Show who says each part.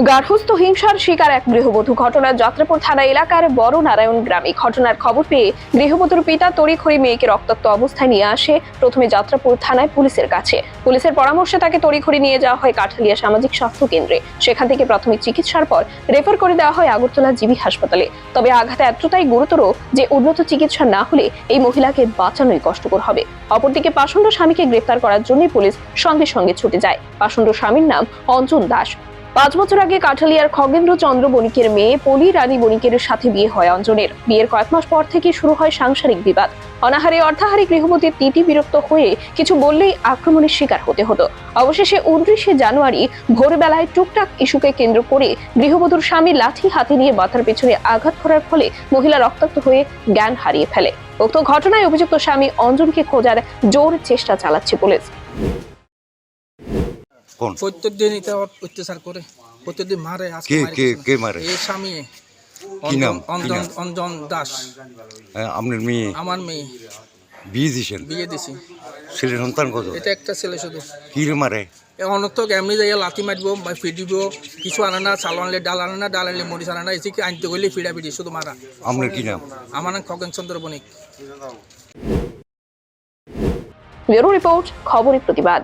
Speaker 1: গার্হস্থ হিংসার শিকার এক গৃহবধূ। ঘটনা যাত্রাপুর থানা এলাকার বড় নারায়ণ গ্রামে ঘটনার খবর পেয়ে গৃহবধূর পিতা তড়িঘড়ি মেয়েকে রক্তাক্ত অবস্থায় নিয়ে আসে। প্রথমে যাত্রাপুর থানায় পুলিশের কাছে। পুলিশের পরামর্শে তাকে তড়িঘড়ি নিয়ে যাওয়া হয় কাঠালিয়া সামাজিক স্বাস্থ্য কেন্দ্রে। সেখান থেকে প্রাথমিক চিকিৎসার পর রেফার করে দেওয়া হয় আগরতলা জিবি হাসপাতালে। তবে আঘাত এতটাই গুরুতর যে উন্নত চিকিৎসা না হলে এই মহিলাকে বাঁচানোই কষ্টকর হবে। অপরদিকে পাষণ্ড স্বামীকে গ্রেফতার করার জন্যই পুলিশ সঙ্গে সঙ্গে ছুটে যায়। পাষণ্ড স্বামীর নাম অঞ্জন দাস। পাঁচ বছর আগে কাঠালিয়ার খগেন্দ্র চন্দ্র বণিকের মেয়ে পলি রানী বণিকের সাথে বিয়ে হয় অঞ্জনের। বিয়ের কয়েক মাস পর থেকে শুরু হয় সাংসারিক বিবাদ। অনাহারে অর্থাহারে গৃহবতীর তিতি বিরক্ত হয়ে কিছু বললেই আক্রমণের শিকার হতে হতো। অবশেষে উনত্রিশে জানুয়ারি ভোরবেলায় টুকটাক ইস্যুকে কেন্দ্র করে গৃহবধূর স্বামী লাঠি হাতে নিয়ে মাথার পেছনে আঘাত করার ফলে মহিলা রক্তাক্ত হয়ে জ্ঞান হারিয়ে ফেলে। উক্ত ঘটনায় অভিযুক্ত স্বামী অঞ্জনকে খোঁজার জোর চেষ্টা চালাচ্ছে পুলিশ।
Speaker 2: কোন?
Speaker 3: প্রত্যেকদিন এটা অত্যাচার করে প্রত্যেকদিন মারে আজকে
Speaker 2: কে কে। কে মারে?
Speaker 3: এই স্বামী।
Speaker 2: কি নাম?
Speaker 3: অঞ্জন অঞ্জন দাস।
Speaker 2: হ্যাঁ, আপনার মেয়ে?
Speaker 3: আমার মেয়ে।
Speaker 2: বিয়ে দিয়েছেন?
Speaker 3: বিয়ে দিছি।
Speaker 2: ছেলে সন্তান কত?
Speaker 3: এটা একটা ছেলে শুধু।
Speaker 2: কি মারে?
Speaker 3: অনর্থক এমনি যাইয়া লাথি মারিব বা ফিডিব কিছু আনে না চাল আনলে ডাল আনে না ডাল আনলে মরিচ আনে না এসে আনতে গেলে ফিডা ফিডি শুধু মারা।
Speaker 2: আপনার কি নাম?
Speaker 3: আমার নাম খগেন চন্দ্র বণিক।
Speaker 1: ব্যুরো রিপোর্ট খবরের প্রতিবাদ।